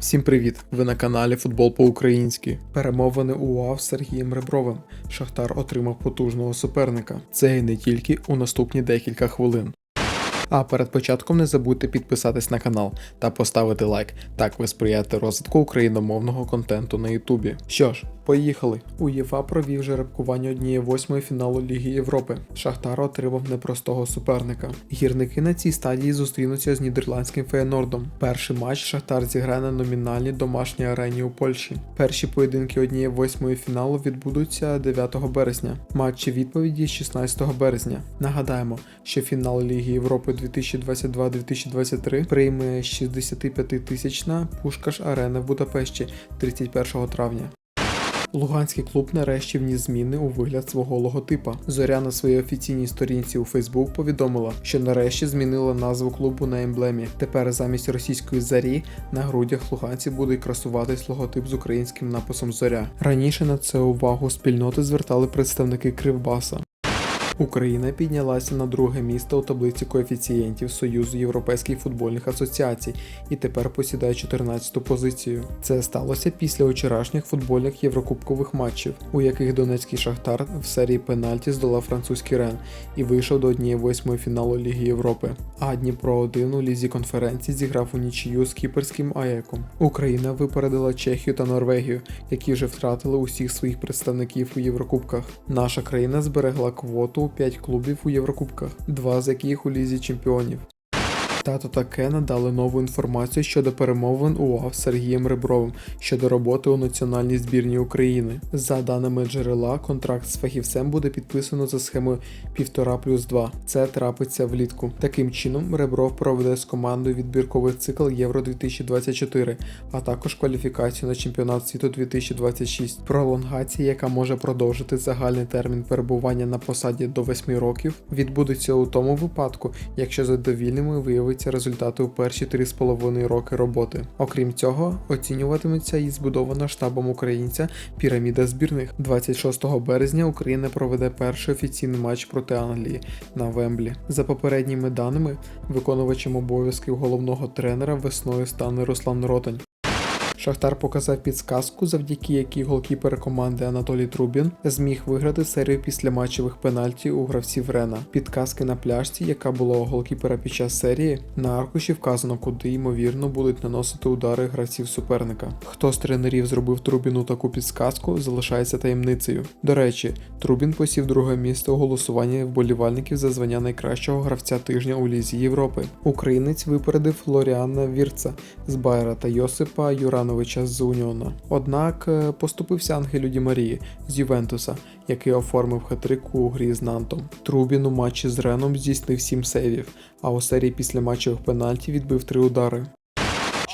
Всім привіт! Ви на каналі Футбол по-українськи. Перемовини УАВ з Сергієм Ребровим. Шахтар отримав потужного суперника. Це і не тільки у наступні декілька хвилин. А перед початком не забудьте підписатись на канал та поставити лайк. Так ви сприяєте розвитку україномовного контенту на Ютубі. Що ж, поїхали. УЄФА провів жеребкування однієї восьмої фіналу Ліги Європи. Шахтар отримав непростого суперника. Гірники на цій стадії зустрінуться з нідерландським Феєнордом. Перший матч Шахтар зіграє на номінальній домашній арені у Польщі. Перші поєдинки однієї восьмої фіналу відбудуться 9 березня. Матчі відповіді 16 березня. Нагадаємо, що фінал Ліги Європи 2022-2023 прийме 65-тисячна Пушкаш Арена в Будапешті 31 травня. Луганський клуб нарешті вніс зміни у вигляд свого логотипа. Зоря на своїй офіційній сторінці у Фейсбук повідомила, що нарешті змінила назву клубу на емблемі. Тепер замість російської зарі на грудях луганців буде красуватись логотип з українським написом Зоря. Раніше на це увагу спільноти звертали представники Кривбаса. Україна піднялася на друге місце у таблиці коефіцієнтів Союзу Європейських футбольних асоціацій і тепер посідає 14-ту позицію. Це сталося після вчорашніх футбольних єврокубкових матчів, у яких Донецький Шахтар в серії пенальті здолав французький Рен і вийшов до однієї восьмої фіналу Ліги Європи. А Дніпро 1 у лізі конференції зіграв у нічию з кіперським АЕКом. Україна випередила Чехію та Норвегію, які вже втратили усіх своїх представників у Єврокубках. Наша країна зберегла квоту 5 клубів у Єврокубках, два з яких у лізі чемпіонів. Тато та Кена дали нову інформацію щодо перемовин УАВ з Сергієм Ребровим щодо роботи у національній збірні України. За даними джерела, контракт з фахівцем буде підписано за схемою 1,5 плюс 2. Це трапиться влітку. Таким чином, Ребров проведе з командою відбірковий цикл Євро 2024, а також кваліфікацію на чемпіонат світу 2026. Пролонгація, яка може продовжити загальний термін перебування на посаді до 8 років, відбудеться у тому випадку, якщо задовільними виявиться результати у перші 3,5 роки роботи. Окрім цього, оцінюватиметься і збудована штабом українця піраміда збірних. 26 березня Україна проведе перший офіційний матч проти Англії на Вемблі. За попередніми даними, виконувачем обов'язків головного тренера весною стане Руслан Ротань. Шахтар показав підсказку, завдяки якій голкіпер команди Анатолій Трубін зміг виграти серію післяматчевих пенальті у гравців Рена. Підказки на пляжці, яка була у голкіпера під час серії, на аркуші вказано, куди ймовірно будуть наносити удари гравців суперника. Хто з тренерів зробив Трубіну таку підсказку, залишається таємницею. До речі, Трубін посів друге місце у голосуванні вболівальників за звання найкращого гравця тижня у Лізі Європи. Українець випередив Флоріана Вірца з Байера та Йосипа Юрановича з Уніона. Однак е, поступився Ангелю Ді Марії з Ювентуса, який оформив хатрику у грі з Нантом. Трубін у матчі з Реном здійснив 7 сейвів, а у серії після матчевих пенальті відбив 3 удари.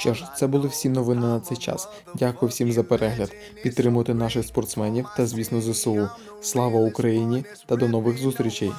Що ж, це були всі новини на цей час. Дякую всім за перегляд. Підтримуйте наших спортсменів та, звісно, ЗСУ. Слава Україні та до нових зустрічей!